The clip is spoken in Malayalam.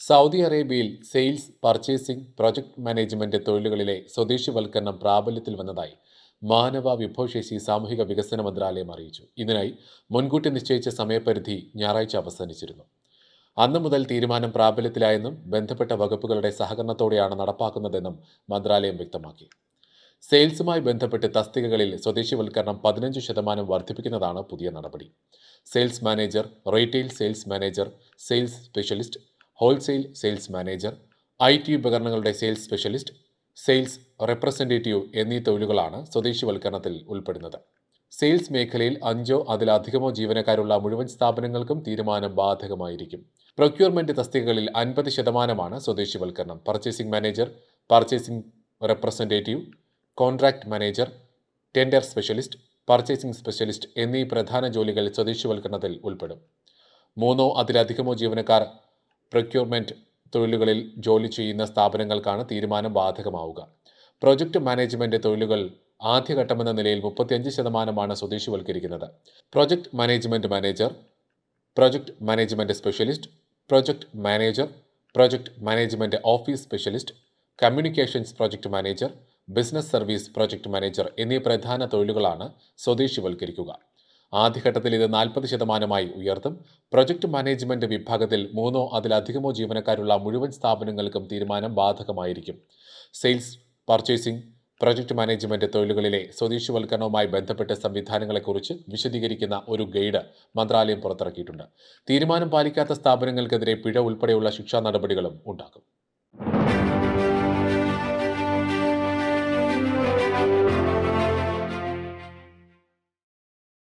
സൗദി അറേബ്യയിൽ സെയിൽസ് പർച്ചേസിംഗ് പ്രൊജക്ട് മാനേജ്മെന്റ് തൊഴിലുകളിലെ സ്വദേശിവൽക്കരണം പ്രാബല്യത്തിൽ വന്നതായി മാനവ വിഭവശേഷി സാമൂഹിക വികസന മന്ത്രാലയം അറിയിച്ചു. ഇതിനായി മുൻകൂട്ടി നിശ്ചയിച്ച സമയപരിധി ഞായറാഴ്ച അവസാനിച്ചിരുന്നു. അന്നു മുതൽ തീരുമാനം പ്രാബല്യത്തിലായെന്നും ബന്ധപ്പെട്ട വകുപ്പുകളുടെ സഹകരണത്തോടെയാണ് നടപ്പാക്കുന്നതെന്നും മന്ത്രാലയം വ്യക്തമാക്കി. സെയിൽസുമായി ബന്ധപ്പെട്ട് തസ്തികകളിൽ സ്വദേശിവൽക്കരണം പതിനഞ്ച് ശതമാനം വർദ്ധിപ്പിക്കുന്നതാണ് പുതിയ നടപടി. Sales manager retail sales manager sales specialist wholesale sales manager I T ഉപകരണങ്ങളുടെ സെയിൽസ് സ്പെഷ്യലിസ്റ്റ് സെയിൽസ് റെപ്രസെന്റേറ്റീവ് എന്നീ തൊഴിലുകളാണ് സ്വദേശിവൽക്കരണത്തിൽ ഉൾപ്പെടുന്നത്. സെയിൽസ് മേഖലയിൽ അഞ്ചോ അതിലധികമോ ജീവനക്കാരുള്ള മുഴുവൻ സ്ഥാപനങ്ങൾക്കും തീരുമാനം ബാധകമായിരിക്കും. പ്രൊക്യൂർമെന്റ് തസ്തികകളിൽ അൻപത് ശതമാനമാണ് സ്വദേശിവൽക്കരണം. Purchasing manager purchasing representative contract manager tender specialist purchasing specialist എന്നീ പ്രധാന ജോലികൾ സ്വദേശിവൽക്കരണത്തിൽ ഉൾപ്പെടും. മൂന്നോ അതിലധികമോ ജീവനക്കാർ പ്രൊക്യൂർമെന്റ് തൊഴിലുകളിൽ ജോലി ചെയ്യുന്ന സ്ഥാപനങ്ങൾക്കാണ് തീരുമാനം ബാധകമാവുക. പ്രൊജക്ട് മാനേജ്മെന്റ് തൊഴിലുകൾ ആദ്യഘട്ടമെന്ന നിലയിൽ മുപ്പത്തിയഞ്ച് ശതമാനമാണ് സ്വദേശിവൽക്കരിക്കുന്നത്. Project management manager project management specialist project manager project management office specialist communications project manager business service project manager എന്നീ പ്രധാന തൊഴിലുകളാണ് സ്വദേശിവൽക്കരിക്കുക. ആദ്യഘട്ടത്തിൽ ഇത് നാൽപ്പത് ശതമാനമായി ഉയർത്തും. പ്രൊജക്ട് മാനേജ്മെന്റ് വിഭാഗത്തിൽ മൂന്നോ അതിലധികമോ ജീവനക്കാരുള്ള മുഴുവൻ സ്ഥാപനങ്ങൾക്കും തീരുമാനം ബാധകമായിരിക്കും. സെയിൽസ് പർച്ചേസിംഗ് പ്രൊജക്ട് മാനേജ്മെന്റ് തൊഴിലുകളിലെ സ്വദേശിവൽക്കരണവുമായി ബന്ധപ്പെട്ട സംവിധാനങ്ങളെക്കുറിച്ച് വിശദീകരിക്കുന്ന ഒരു ഗൈഡ് മന്ത്രാലയം പുറത്തിറക്കിയിട്ടുണ്ട്. തീരുമാനം പാലിക്കാത്ത സ്ഥാപനങ്ങൾക്കെതിരെ പിഴ ഉൾപ്പെടെയുള്ള ശിക്ഷാ നടപടികളും ഉണ്ടാകും